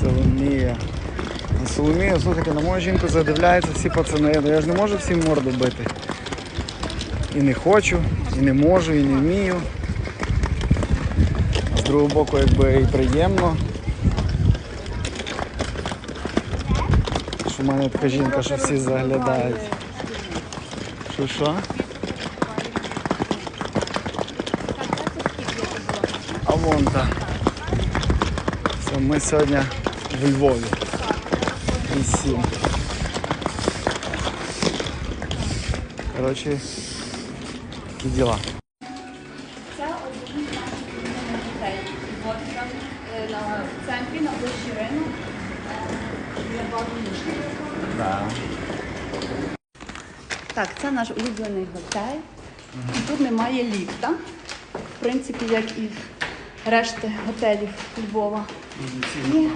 Соломія. На Соломію, слухайте, на мою жінку задивляються всі пацани. Я ж не можу всім морду бити. І не хочу, і не можу, і не вмію. З другого боку, якби і приємно. Що в мене така жінка, що всі заглядають. Що що? А вон та. Все, ми сьогодні в Львові. І сім. Коротше, такі діла. Це один дітей. От там е, на центрі, на площі ринок. Є бабушки. Так, це наш улюблений готель. Тут немає ліфта. В принципі, як і решти готелів Львова. І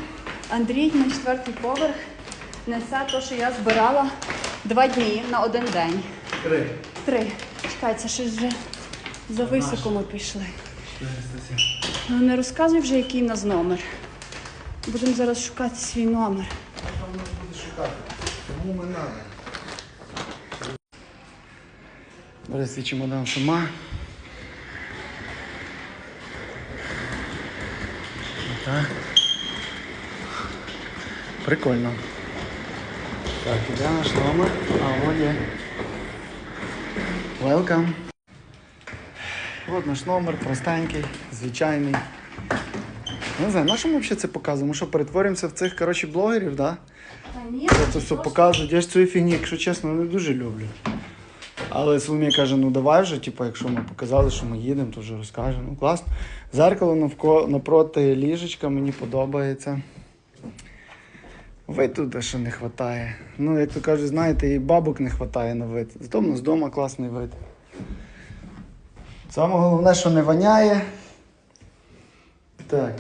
Андрій на четвертий поверх несе те, що я збирала два дні на один день. Три. Три. Чекай, це щось вже за високо ми пішли. Ну не розказуй вже, який в нас номер. Будемо зараз шукати свій номер. Кому ми надо? Бери свій чемодан сама. Так. Прикольно. Так, іде наш номер. А, от є. Welcome. От наш номер, простенький, звичайний. Не знаю, на що ми взагалі це показуємо? Ми що, перетворюємося в цих, коротше, блогерів, так? Да? Та ні, це все показую. Я ж цієї фігні, якщо чесно, не дуже люблю. Але Соломія каже, ну давай вже, типу, якщо ми показали, що ми їдемо, то вже розкажемо. Ну класно. Зеркало навко, напроти ліжечка мені подобається. Вид тут ще не вистачає. Ну, як то кажуть, знаєте, і бабок не вистачає на вид. Зато в нас вдома класний вид. Саме головне, що не воняє. Так.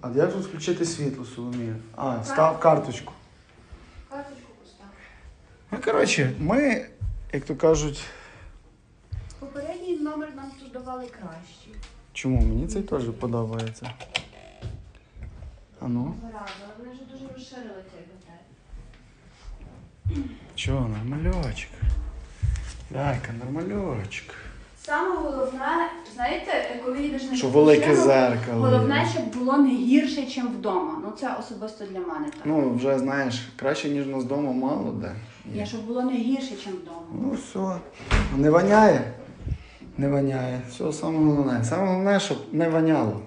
А як тут включити світло, Соломія? А, став карточку. карточку постав. Ну, коротше, ми, як то кажуть, Попередній номер нам тут давали кращий. чому мені цей теж подобається. А ну, але вони вже дуже розширили цей готель. чого, нормальочок. Дайка, нормальочок. Саме головне, знаєте, коли їдеш на Що велике зеркало Головне, щоб було не гірше, ніж вдома. Ну це особисто для мене так. Ну, вже знаєш, краще, ніж нас вдома, мало де. Я щоб було не гірше, ніж вдома. Ну все. Не воняє? Не воняє. Все, саме головне. Саме головне, щоб не воняло.